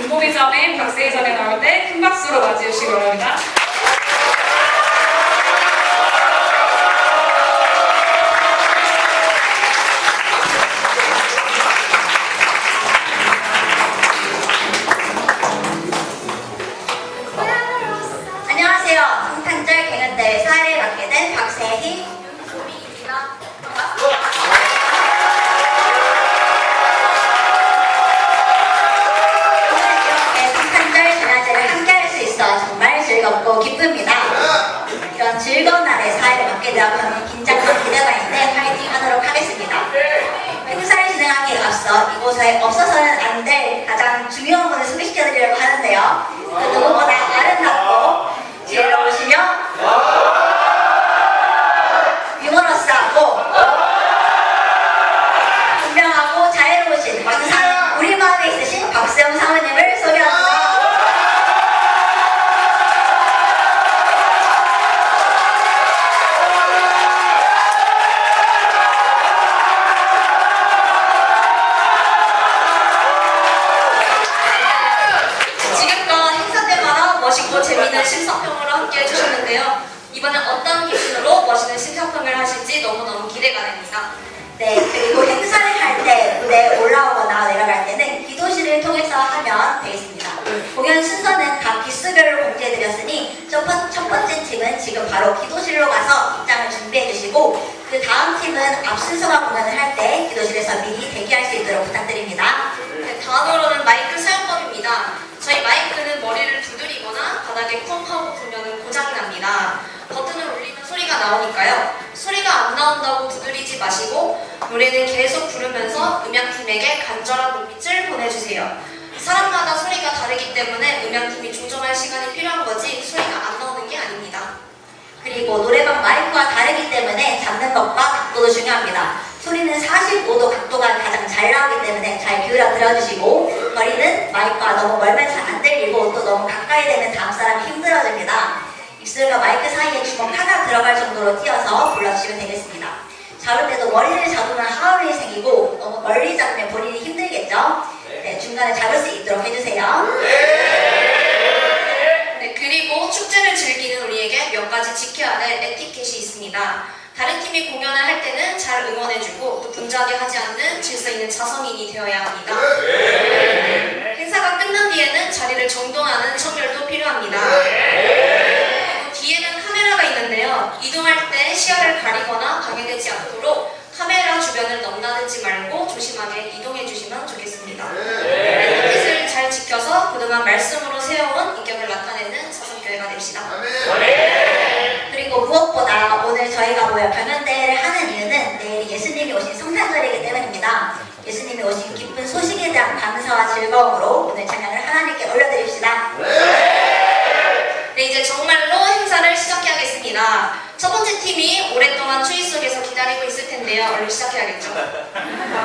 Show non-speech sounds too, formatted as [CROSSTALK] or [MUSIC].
금복이 전에 박세희 전에 나올 때 큰 박수로 맞이해 주시기 바랍니다. 안녕하세요. 성탄절 개근대회 사회를 맡게 된 박세희 없어서 재미있는 심사평으로 함께 해주셨는데요. 이번엔 어떤 기준으로 멋있는 심사평을 하실지 너무너무 기대가 됩니다. 네, 그리고 행사를 할 때 무대에 올라오거나 내려갈 때는 기도실을 통해서 하면 되겠습니다. 공연 순서는 각 기수별로 공지해드렸으니 첫, 번, 첫 번째 팀은 지금 바로 기도실로 가서 입장을 준비해주시고 그 다음 팀은 앞 순서가 공연을 할 때 기도실에서 미리 대기할 수 있도록 부탁드립니다. 네, 다음으로는 마이크 사용법입니다. 저희 마이크는 머리를 두드리거나 바닥에 쿵 하고 불면 고장납니다. 버튼을 올리면 소리가 나오니까요. 소리가 안 나온다고 두드리지 마시고 노래는 계속 부르면서 음향팀에게 간절한 눈빛을 보내주세요. 사람마다 소리가 다르기 때문에 음향팀이 조정할 시간이 필요한 거지 소리가 안 나오는 게 아닙니다. 그리고 노래방 마이크와 다르기 때문에 잡는 것과 각도도 중요합니다. 소리는 45도 각도가 가장 잘 나오기 때문에 잘 기울여 들어주시고 거리는 마이크와 너무 멀면 잘 안 들리고 또 너무 가까이 되면 다음 사람이 힘들어집니다. 입술과 마이크 사이에 주먹 하나 들어갈 정도로 띄어서 불러주시면 되겠습니다. 잡을 때도 머리를 잡으면 하울이 생기고 너무 멀리 잡으면 본인이 힘들겠죠? 네, 중간에 잡을 수 있도록 해주세요. 네, 그리고 축제를 즐기는 우리에게 몇 가지 지켜야 될 에티켓이 있습니다. 다른 팀이 공연을 할 때는 잘 응원해주고 또 분주하게 하지 않는 질서 있는 자성인이 되어야 합니다. 행사가 끝난 뒤에는 자리를 정돈하는 청결도 필요합니다. 뒤에는 카메라가 있는데요. 이동할 때 시야를 가리거나 방해되지 않도록 카메라 주변을 넘나들지 말고 조심하게 이동해 주시면 좋겠습니다. 에티켓을 잘 지켜서 그동안 말씀으로 세워온 인격을 나타내는 사성교회가 됩시다. 모여 경연대회를 하는 이유는 내일 예수님이 오신 성탄절이기 때문입니다. 예수님이 오신 기쁜 소식에 대한 감사와 즐거움으로 오늘 찬양을 하나님께 올려드립시다. 네, 이제 정말로 행사를 시작해야겠습니다. 첫 번째 팀이 오랫동안 추위 속에서 기다리고 있을 텐데요. 얼른 시작해야겠죠. [LAUGHS]